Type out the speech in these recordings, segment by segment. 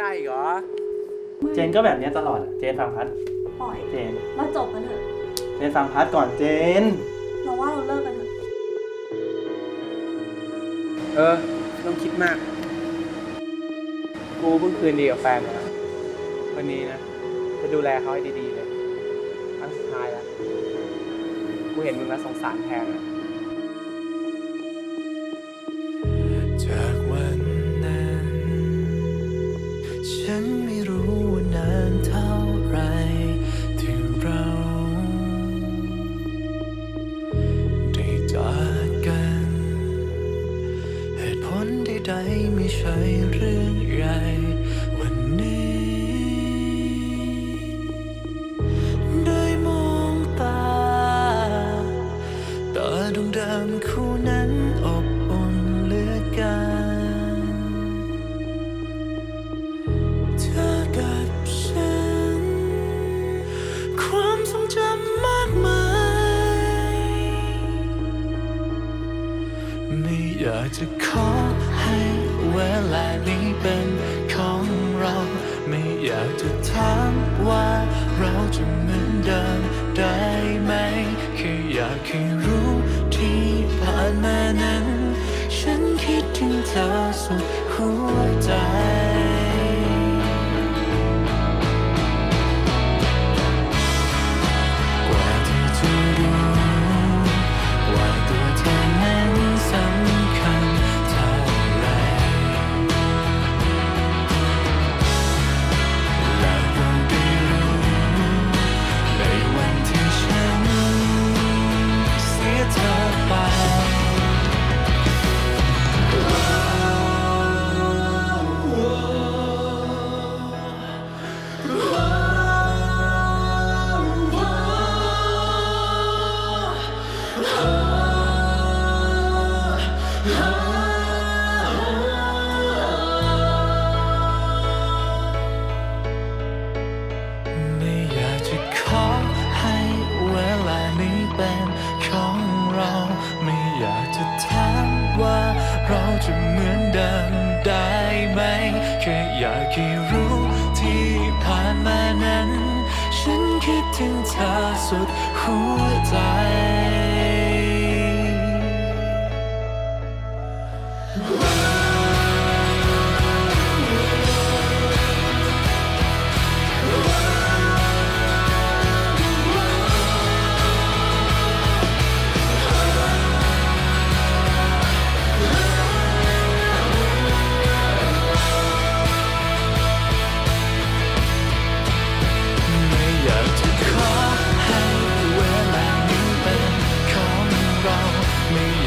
ได้อีกเหรอ เจนก็แบบเนี้ยตลอดอะเจนฟังพัดปล่อย เจน เราจบกันเถอะ เจนฟังพัดก่อนเจน เราว่าเราเลิกกันเถอะ เออไม่ต้องคิดมาก กูเพิ่งคืนดีกับแฟนมาวันนี้นะ จะดูแลเขาให้ดีๆเลยครั้งสุดท้ายแล้ว กูเห็นมึงแล้วสงสารแทนอะ ฉัน จะขอให้เวลานี้เป็นของเรา ไม่อยากจะถามว่าเราจะเหมือนเดิมได้ไหม แค่อยากให้รู้ที่ผ่านมานั้น ฉันคิดถึงเธอสุดหัวใจ ไม่อยากจะขอให้เวลานี้เป็นของเรา ไม่อยากจะถามว่าเราจะเหมือนเดิมได้ไหม แค่อยากให้รู้ที่ผ่านมานั้น ฉันคิดถึงเธอสุดหัวใจ me.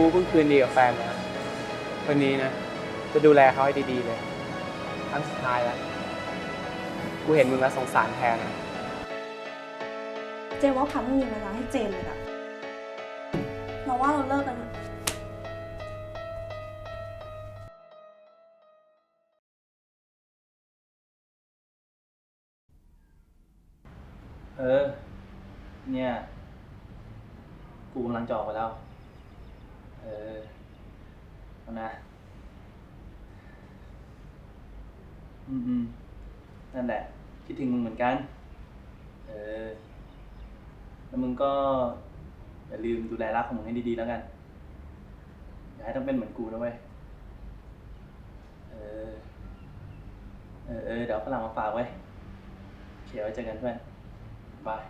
กูเพิ่งคืนดีกับแฟนมาวันนี้นะ จะดูแลเขาให้ดีๆเลย ครั้งสุดท้ายแล้ว กูเห็นมึงแล้วสงสารแทนนะเจนว่าพัดไม่มีเวลาให้เจนเลยอะเราว่าเราเลิกกันเถอะเออ เนี่ย กูกำลังจะออกไปแล้ว เออนะอืมอืมนั่นแหละ คิดถึงมึงเหมือนกัน เออ แล้วมึงก็อย่าลืมดูแลรักของมึงให้ดีๆแล้วกัน อย่าให้ต้องเป็นเหมือนกูนะเว้ย เออ เออเออเดี๋ยวเอาฝรั่งมาฝากไว้โอเคไว้เจอกันเพื่อนบาย